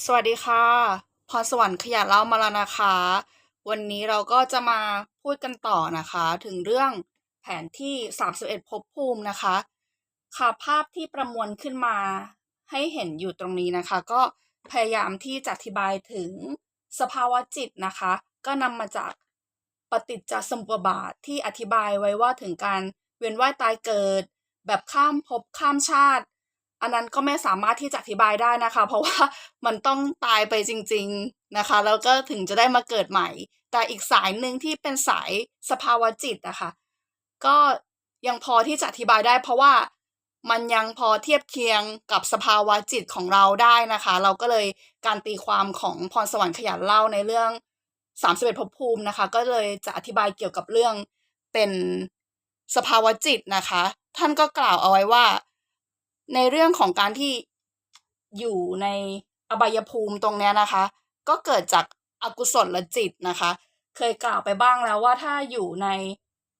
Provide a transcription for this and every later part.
สวัสดีค่ะ พรสวรรค์ขยะเล่ามาแล้วนะคะ วันนี้เราก็จะมาพูดกันต่อนะคะ ถึงเรื่องแผนที่ 31ภพภูมินะคะ ค่ะภาพที่ประมวลขึ้นมาให้เห็นอยู่ตรงนี้นะคะ ก็พยายามที่จะอธิบายถึงสภาวะจิตนะคะ ก็นำมาจากปฏิจจสมุปบาทที่อธิบายไว้ว่าถึงการเวียนว่ายตายเกิด แบบข้ามภพข้ามชาติ อันนั้นก็ไม่สามารถที่จะอธิบายได้นะคะ เพราะว่ามันต้องตายไปจริง ๆนะคะ แล้วก็ถึงจะได้มาเกิดใหม่ แต่อีกสายหนึ่งที่เป็นสายสภาวะจิตนะคะ ก็ยังพอที่จะอธิบายได้ เพราะว่ามันยังพอเทียบเคียงกับสภาวะจิตของเราได้นะคะ เราก็เลยการตีความของพรสวรรค์ขยันเล่าในเรื่อง31ภพภูมินะคะ ก็เลยจะอธิบายเกี่ยวกับเรื่องเป็นสภาวะจิตนะคะ ท่านก็กล่าวเอาไว้ว่า ในเรื่องของการที่อยู่ในอบายภูมิตรงเนี้ยนะคะ ก็เกิดจากอากุศลจิตนะคะ เคยกล่าวไปบ้างแล้วว่าถ้าอยู่ใน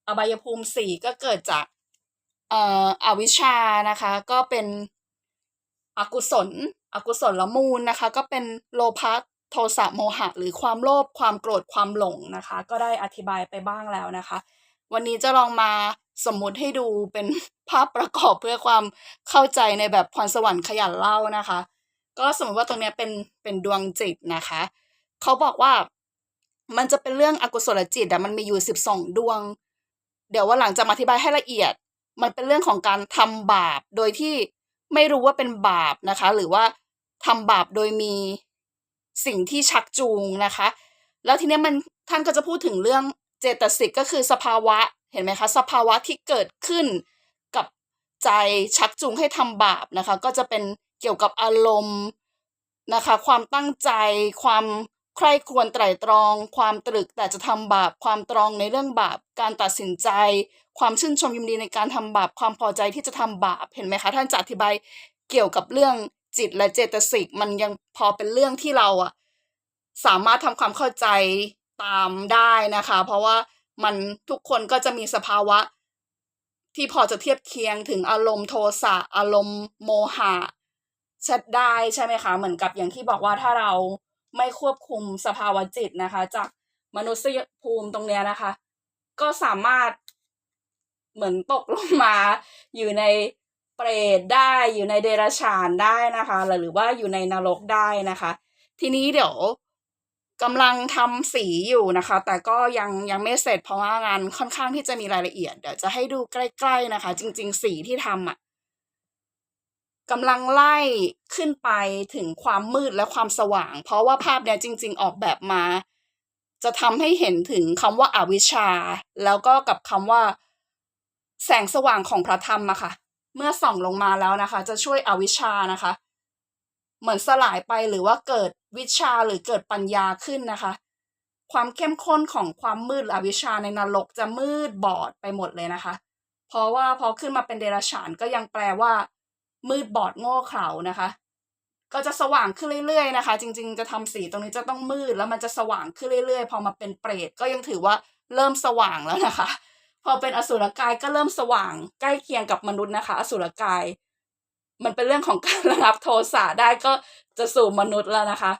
อบายภูมิสี่ก็เกิดจากเอ่ออวิชชานะคะ ก็เป็นอกุศล อกุศลละมูลนะคะ ก็เป็นโลภะโทสะโมหะ หรือความโลภความโกรธความหลงนะคะ ก็ได้อธิบายไปบ้างแล้วนะคะ วันนี้จะลองมา สมมุติให้ดูเป็นภาพประกอบเพื่อความเข้าใจในแบบพรสวรรค์ขยันเล่านะคะ ก็สมมติว่าตรงเนี้ยเป็นเป็นดวงจิตนะคะ เขาบอกว่ามันจะเป็นเรื่องอกุศลจิตอะมันมีอยู่สิบสองดวง เดี๋ยวว่าหลังจะมาอธิบายให้ละเอียด มันเป็นเรื่องของการทำบาปโดยที่ไม่รู้ว่าเป็นบาปนะคะ หรือว่าทำบาปโดยมีสิ่งที่ชักจูงนะคะ แล้วทีเนี้ยมันท่านก็จะพูดถึงเรื่องเจตสิกก็คือสภาวะ เห็นไหมคะ สภาวะที่เกิดขึ้นกับใจชักจูงให้ทำบาปนะคะ ก็จะเป็นเกี่ยวกับอารมณ์นะคะ ความตั้งใจ ความใคร่ควรไตร่ตรอง ความตรึกแต่จะทำบาป ความตรองในเรื่องบาป การตัดสินใจ ความชื่นชมยินดีในการทำบาป ความพอใจที่จะทำบาป เห็นไหมคะ ท่านจะอธิบายเกี่ยวกับเรื่องจิตและเจตสิก มันยังพอเป็นเรื่องที่เราอะสามารถทำความเข้าใจตามได้นะคะ เพราะว่า มันทุกคนก็จะมีสภาวะ ที่พอจะเทียบเคียงถึงอารมณ์โทสะอารมณ์โมหะชัดได้ใช่ไหมคะ เหมือนกับอย่างที่บอกว่าถ้าเราไม่ควบคุมสภาวะจิตนะคะ จากมนุษยภูมิตรงเนี้ยนะคะ ก็สามารถเหมือนตกลงมาอยู่ในเปรตได้อยู่ในเดรัจฉานได้นะคะ หรือว่าอยู่ในนรกได้นะคะ ทีนี้เดี๋ยว กำลังทำสีอยู่นะคะ แต่ก็ยังยังไม่เสร็จเพราะว่างานค่อนข้างที่จะมีรายละเอียด เดี๋ยวจะให้ดูใกล้ๆนะคะ จริง ๆ สีที่ทำอะกำลังไล่ขึ้นไปถึงความมืดและความสว่าง เพราะว่าภาพเนี้ยจริง ๆ ออกแบบมา จะทำให้เห็นถึงคำว่าอาวิชชา แล้วก็กับคำว่า แสงสว่างของพระธรรมอะค่ะ เมื่อส่องลงมาแล้วนะคะ จะช่วยอวิชชานะคะ เหมือนสลายไปหรือว่าเกิด วิชาหรือเกิดปัญญาขึ้นนะคะ ความเข้มข้นของความมืดหรืออวิชาในนรกจะมืดบอดไปหมดเลยนะคะ เพราะว่าพอขึ้นมาเป็นเดรัจฉานก็ยังแปลว่า มืดบอดโง่เขลานะคะ ก็จะสว่างขึ้นเรื่อยๆนะคะ จริง ๆ จะทำสีตรงนี้จะต้องมืดแล้วมันจะสว่างขึ้นเรื่อยๆ พอมาเป็นเปรตก็ยังถือว่าเริ่มสว่างแล้วนะคะ พอเป็นอสุรกายก็เริ่มสว่างใกล้เคียงกับมนุษย์นะคะ อสุรกาย มันเป็นเรื่องของการระงับโทสะได้ก็จะสู่มนุษย์แล้วนะคะ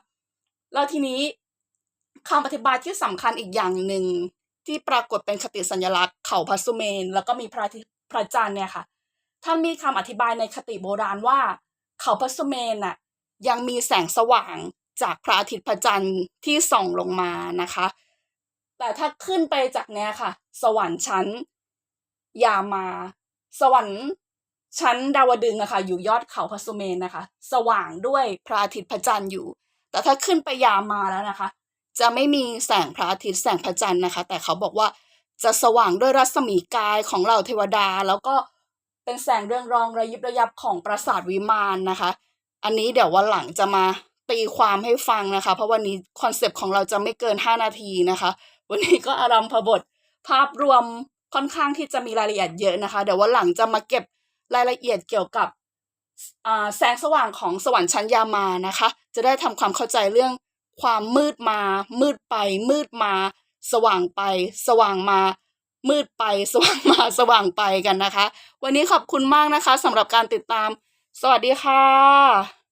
แล้วทีนี้คำอธิบายที่สำคัญอีกอย่างหนึ่งที่ปรากฏเป็นคติสัญลักษณ์เขาพระสุเมน แล้วก็มีพระพระจันทร์เนี่ยค่ะท่านมีคำอธิบายในคติโบราณว่า เขาพระสุเมนน่ะยังมีแสงสว่างจากพระอาทิตย์พระจันทร์ที่ส่องลงมานะคะ แต่ถ้าขึ้นไปจากเนี้ยค่ะ สวรรค์ชั้น ยามา สวรรค์ ชั้นดาวดึงอะค่ะอยู่ยอดเขาพระสุเมนนะคะ สว่างด้วยพระอาทิตย์พระจันทร์อยู่ แต่ถ้าขึ้นไปยามาแล้วนะคะ จะไม่มีแสงพระอาทิตย์แสงพระจันทร์นะคะ แต่เขาบอกว่าจะสว่างด้วยรัศมีกายของเหล่าเทวดา แล้วก็เป็นแสงเรืองรองระยิบระยับของปราสาทวิมานนะคะ อันนี้เดี๋ยววันหลังจะมาตีความให้ฟังนะคะ เพราะวันนี้คอนเซปต์ของเราจะไม่เกิน 5 นาทีนะคะ วันนี้ก็อารมพบทภาพรวมค่อนข้างที่จะมีรายละเอียดเยอะนะคะ เดี๋ยววันหลังจะมาเก็บ รายละเอียดเกี่ยวกับแสงสว่างของสวรรค์ชั้นยามานะคะ จะได้ทำความเข้าใจเรื่องความมืดมา มืดไป มืดมา สว่างไป สว่างมา มืดไปสว่างมาสว่างไปกันนะคะ วันนี้ขอบคุณมากนะคะสำหรับการติดตาม สวัสดีค่ะ